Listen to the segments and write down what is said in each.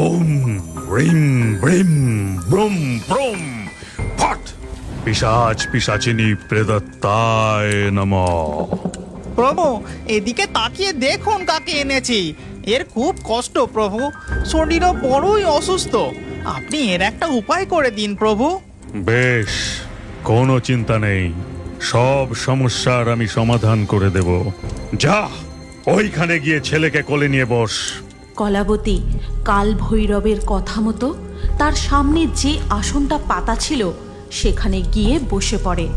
ওম রিম brim ব্রুম ব্রুম ফট পিশাচ পিশাচিনী প্রেদত্তায় নমঃ। প্রভু এদিকে তাকিয়ে দেখুন কাকে এনেছি। এর খুব কষ্ট প্রভু। শরীরও বড়ই অসুস্থ। আপনি এর একটা উপায় করে দিন প্রভু। বেশ কোনো চিন্তা নেই। সব সমস্যার আমি সমাধান করে দেব। যা ওইখানে গিয়ে ছেলেকে কোলে নিয়ে বস। কলাবতী কাল ভৈরবের কথা মতো তার সামনে যে আসনটা পাতা ছিল, সেখানে গিয়ে বসে পড়ে।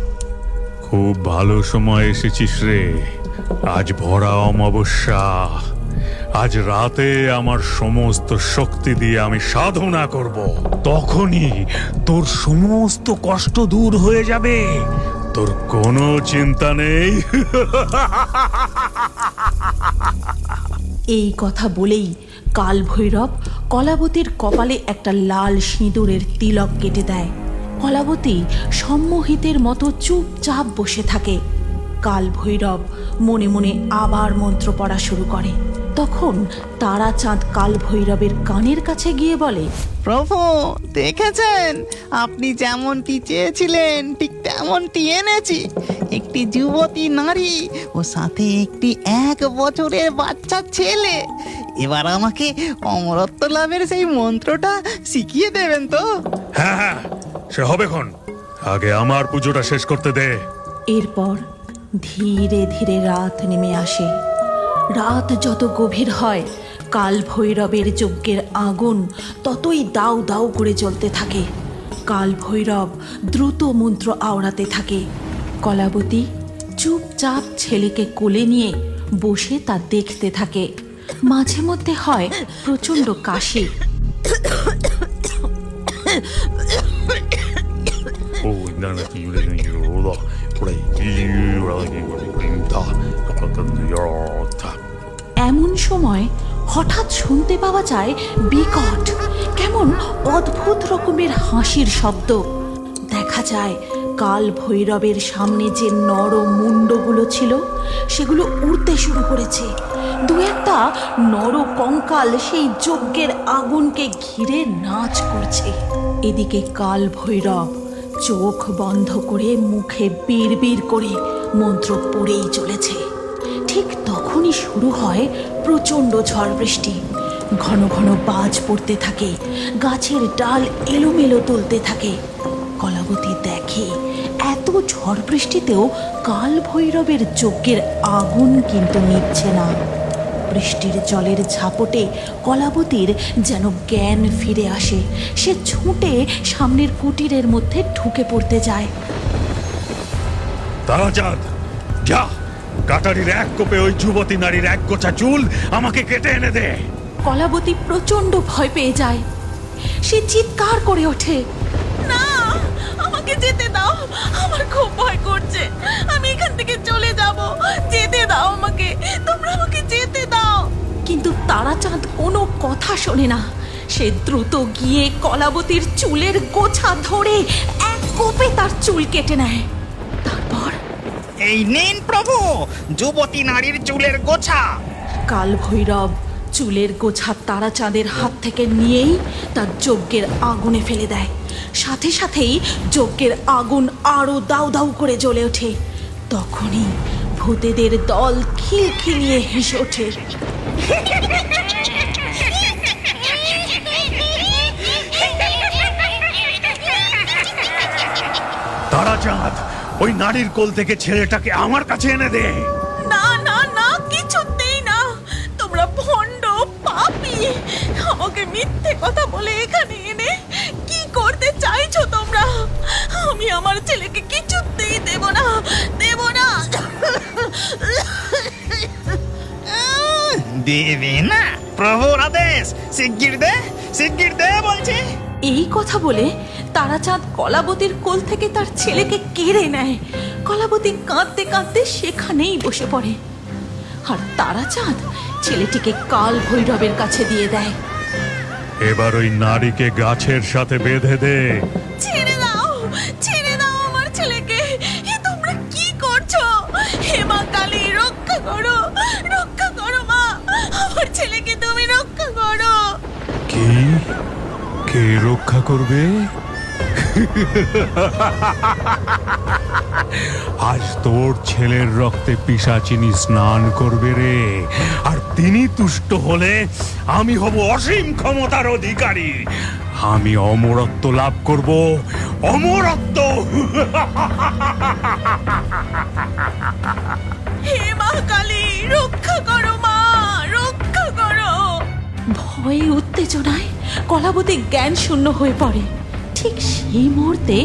খুব ভালো সময় এসেছিস রে। আজ ভরা অমাবস্যা। আজ রাতে আমার সমস্ত শক্তি দিয়ে আমি সাধনা করব। তখনই তোর সমস্ত কষ্ট দূর হয়ে যাবে। তোর কোনো চিন্তা নেই। এই কথা বলেই কাল ভৈরব কলাবতীর কপালে একটা লাল সিঁদুরের তিলক কেটে দেয়। কলাবতী সম্মোহিতের মতো চুপচাপ বসে থাকে। কাল ভৈরব মনে মনে আবার মন্ত্র পড়া শুরু করে। তখন তারাচাঁদ কাল ভৈরবের কানের কাছে গিয়ে বলে, প্রভু, দেখেছেন? আপনি যেমনটি চেয়েছিলেন, ঠিক তেমনটি এনেছি একটি যুবতী নারী ও সাথে একটি এক বছরের বাচ্চা ছেলে। এবার আমাকে অমরত্ব লাভের সেই মন্ত্রটা শিখিয়ে দেবেন তো? হ্যাঁ হ্যাঁ সে হবে খন। আগে আমার পুজোটা শেষ করতে দে। এরপর ধীরে ধীরে রাত নেমে আসে। রাত যত গভীর হয় কাল ভৈরবের যজ্ঞের আগুন ততই দাউ দাউ করে জ্বলতে থাকে। কাল ভৈরব দ্রুত মন্ত্র আওড়াতে থাকে কলাবতী চুপচাপ ছেলেকে কোলে নিয়ে বসে তা দেখতে থাকে মাঝে মধ্যে হয় প্রচণ্ড কাশি এমন সময় হঠাৎ শুনতে পাওয়া যায় বিকট, কেমন অদ্ভুত রকমের হাসির শব্দ। দেখা যায় কাল ভৈরবের সামনে যে নর মুন্ডগুলো ছিল, সেগুলো উড়তে শুরু করেছে। দু একটা নর কঙ্কাল সেই যজ্ঞের আগুনকে ঘিরে নাচ করছে। এদিকে কাল ভৈরব চোখ বন্ধ করে মুখে বিড় করে মন্ত্র পড়েই চলেছে। ঠিক তখনই শুরু হয় প্রচণ্ড ঝড় বৃষ্টি। ঘন ঘন বাজ পড়তে থাকে, গাছের ডাল এলোমেলো তুলতে থাকে। কলাবতী দেখে এত ঝড় বৃষ্টিতেও কাল ভৈরবের যজ্ঞের আগুন কিন্তু নিচ্ছে না। বৃষ্টির জলের ঝাপটে কলাবতীর যেন জ্ঞান ফিরে আসে। সে ছুটে সামনের কুটিরের মধ্যে ঢুকে পড়তে যায়। তারাচাঁদ যা। কাটারির এক কোপে ওই যুবতী নারীর এক গোছা চুল আমাকে কেটে এনে দে। কলাবতী প্রচণ্ড ভয় পেয়ে যায়। সে চিৎকার করে ওঠে। না, আমাকে যেতে দাও। আমার খুব ভয় করছে। আমি এখান থেকে চলে যাব। যেতে দাও আমাকে। তোমরা আমাকে যেতে দাও। কিন্তু তারাচাঁদ কোনো কথা শোনে না। সে দ্রুত গিয়ে কলাবতীর চুলের গোছা ধরে এক কোপে তার চুল কেটে নেয়। এই নিন প্রভু যুবতী নারীর চুলের গোছা। কাল ভৈরব চুলের গোছা তারাচাঁদের হাত থেকে নিয়েই তার যজ্ঞের আগুনে ফেলে দেয়। সাথে সাথেই যজ্ঞের আগুন আরও দাউ দাউ করে জ্বলে ওঠে। তখনই ভূতেদের দল খিলখিলিয়ে হেসে ওঠে। তারাচাঁদ ওই নারীর কোল থেকে ছেলেটাকে আমার কাছে এনে দে। না না না কিছুতেই না। তোমরা ভণ্ড পাপী। আমাকে মিথ্যে কথা বলে এখানে এনে কি করতে চাইছো তোমরা? আমি আমার ছেলেকে কিছুতেই দেব না দেব না। দেবে না। প্রভুর আদেশ। শিগগির দে শিগগির দে বলছি। এই কথা বলে তারাচাঁদ কলাবতীর কোল থেকে তার ছেলেকে কেড়ে নেয়। কলাবতী কাঁদতে কাঁদতে সেখানেই বসে পড়ে। আর তারাচাঁদ ছেলেটিকে কাল ভৈরবের কাছে দিয়ে দেয়। এবার ওই নারীকে গাছের সাথে বেঁধে দে। ছেড়ে দাও ছেড়ে দাও আমার ছেলেকে। এ তোমরা কি করছ? হে মা কালী রক্ষা করো রক্ষা করো মা। আমার ছেলেকে তুমি রক্ষা করো। কি? কে রক্ষা করবে? আজ তোর ছেলের রক্তে পিসাচিনি স্নান করবে রে। আর তিনি তুষ্ট হলে আমি হব অসীম ক্ষমতার অধিকারী। আমি অমরত্ব লাভ করব। অমরত্ব! হে মা কালী রক্ষা করো মা রক্ষা করো। ভয়ে উত্তেজনায় কলাবতী জ্ঞান শূন্য হয়ে পড়ে। ঠিক সেই মুহূর্তে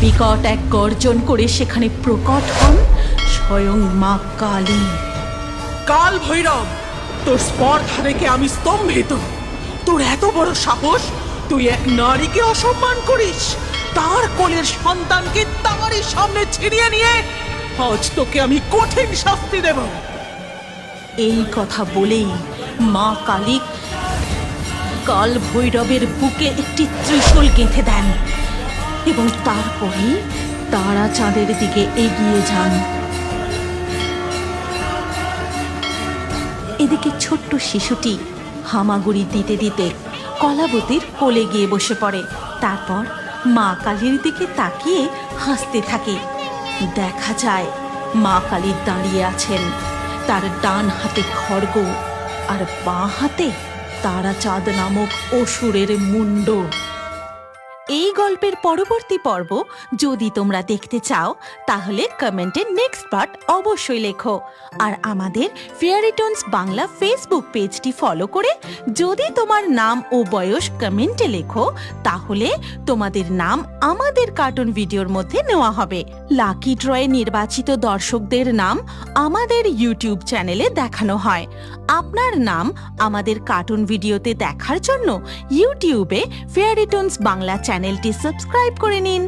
বিকট এক গর্জন করে সেখানে প্রকট হন স্বয়ং মা কালী। কাল ভৈরব তোর স্পর্ধা দেখে আমি স্তম্ভিত। তোর এত বড় সাহস তুই এক নারীকে অসম্মান করিস। তার কোলের সন্তানকে তারই সামনে ছিনিয়ে নিয়ে আজ তোকে আমি কঠিন শাস্তি দেব। এই কথা বলেই মা কালী কাল ভৈরবের বুকে একটি ত্রিশূল গেঁথে দেন এবং তারপরেই তারা চাঁদের দিকে এগিয়ে যান। এদিকে ছোট্ট শিশুটি হামাগুড়ি দিতে দিতে কলাবতীর কোলে গিয়ে বসে পড়ে। তারপর মা কালীর দিকে তাকিয়ে হাসতে থাকে। দেখা যায় মা কালী দাঁড়িয়ে আছেন। তার ডান হাতে খড়গ আর বাঁ হাতে তারাচাঁদ নামক অসুরের মুন্ড। এই গল্পের পরবর্তী পর্ব যদি তোমরা দেখতে চাও, তাহলে কমেন্টে নেক্সট পার্ট অবশ্যই লেখো। আর আমাদের ফেয়ারিটনস বাংলা ফেসবুক পেজটি ফলো করে যদি তোমার নাম ও বয়স কমেন্টে লেখো, তাহলে তোমাদের নাম আমাদের কার্টুন ভিডিওর মধ্যে নেওয়া হবে। লাকি ড্রয়ে নির্বাচিত দর্শকদের নাম আমাদের ইউটিউব চ্যানেলে দেখানো হয়। আপনার নাম আমাদের কার্টুন ভিডিওতে দেখার জন্য ইউটিউবে ফেয়ারিটনস বাংলা চ্যানেলটি সাবস্ক্রাইব করে নিন।